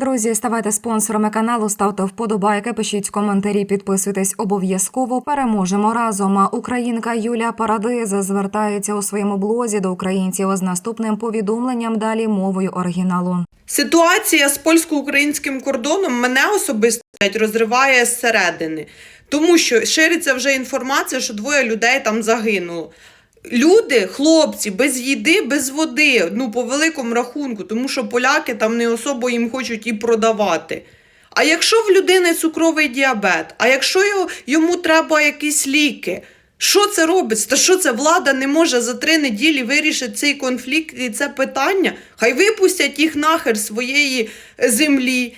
Друзі, ставайте спонсорами каналу, ставте вподобайки, пишіть коментарі, підписуйтесь обов'язково. Переможемо разом. А Українка Юлія Парадиза звертається у своєму блозі до українців з наступним повідомленням далі мовою оригіналу. Ситуація з польсько-українським кордоном мене особисто розриває зсередини, тому що шириться вже інформація, що двоє людей там загинуло. Люди, хлопці, без їди, без води, ну по великому рахунку, тому що поляки там не особо їм хочуть і продавати. А якщо в людини цукровий діабет, а якщо його, йому треба якісь ліки, що це робиться? Та що це влада не може за три неділі вирішити цей конфлікт і це питання? Хай випустять їх нахер своєї е, землі,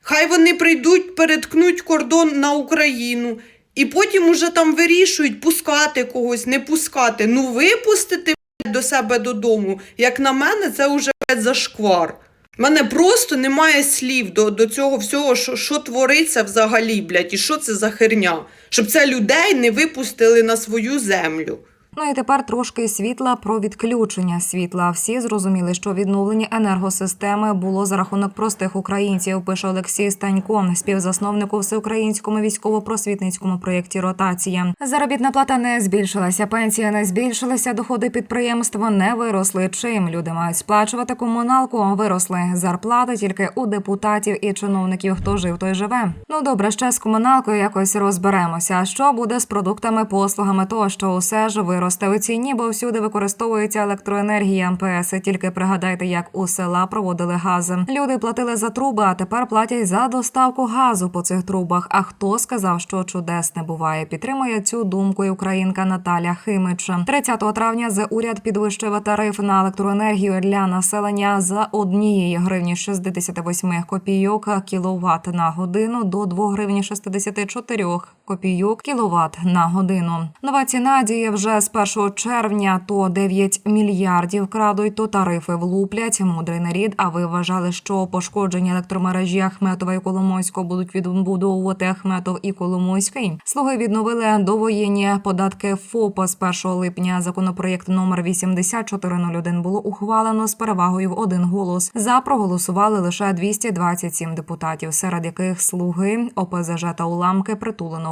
хай вони прийдуть, переткнуть кордон на Україну. І потім уже там вирішують пускати когось, не пускати. Ну випустити до себе додому. Як на мене, це вже зашквар. У мене просто немає слів до, до цього всього, що, що твориться взагалі, блядь, і що це за херня. Щоб це людей не випустили на свою землю. Ну і тепер трошки світла про відключення світла. Всі зрозуміли, що відновлення енергосистеми було за рахунок простих українців. Пише Олексій Станько, співзасновник у всеукраїнському військово-просвітницькому проєкті Ротація. Заробітна плата не збільшилася, пенсія не збільшилася, доходи підприємства не виросли. Чим люди мають сплачувати комуналку? Виросли зарплати тільки у депутатів і чиновників. Хто жив, той живе. Ну добре, ще з комуналкою якось розберемося. А що буде з продуктами, послугами? Тощо усе ж виросте у ціні, бо всюди використовується електроенергія МПС. Тільки пригадайте, як у села проводили газ. Люди платили за труби, а тепер платять за доставку газу по цих трубах. А хто сказав, що чудес не буває? Підтримує цю думку і українка Наталя Химич. 30 травня за уряд підвищив тариф на електроенергію для населення за однієї гривні 68 копійок кіловат на годину до 2 гривні 64 копійок кіловат на годину. Нова ціна діє вже з 1 червня. То 9 мільярдів крадуть, то тарифи влуплять. Мудрий нарід. А ви вважали, що пошкодження електромережі Ахметова і Коломойського будуть відбудовувати Ахметов і Коломойський? Слуги відновили довоєнні податки ФОПа з 1 липня. Законопроєкт номер 8401 було ухвалено з перевагою в один голос. За проголосували лише 227 депутатів, серед яких слуги ОПЗЖ та уламки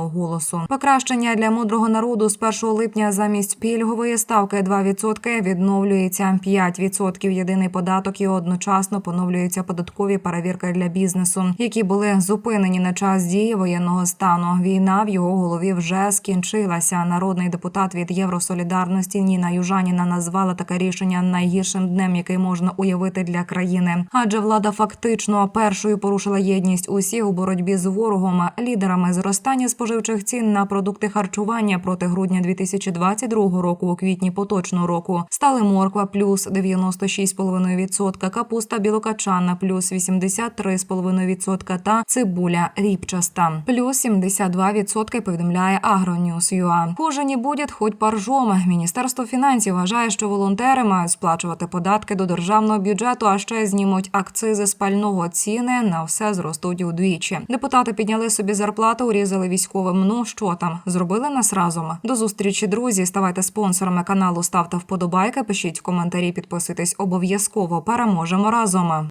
притуленого голосу. Покращення для мудрого народу з 1 липня замість пільгової ставки 2% відновлюється 5% єдиний податок і одночасно поновлюються податкові перевірки для бізнесу, які були зупинені на час дії воєнного стану. Війна в його голові вже скінчилася. Народний депутат від Євросолідарності Ніна Южаніна назвала таке рішення найгіршим днем, який можна уявити для країни. Адже влада фактично першою порушила єдність усіх у боротьбі з ворогом, лідерами зростання споживчих цін на продукти харчування проти грудня 2022 року у квітні поточного року стали морква плюс 96,5%, капуста білокачана плюс 83,5% та цибуля ріпчаста плюс 72% повідомляє Агроньюз.ЮА. Хуже не буде, хоч паржом. Міністерство фінансів вважає, що волонтери мають сплачувати податки до державного бюджету, а ще знімуть акцизи з пального ціни на все зростуть удвічі. Депутати підняли собі зарплату, урізали військовим. Ну що там зробили нас разом? До зустрічі, друзі. Ставайте спонсорами каналу, ставте вподобайки, пишіть коментарі, підписуйтесь обов'язково. Переможемо разом.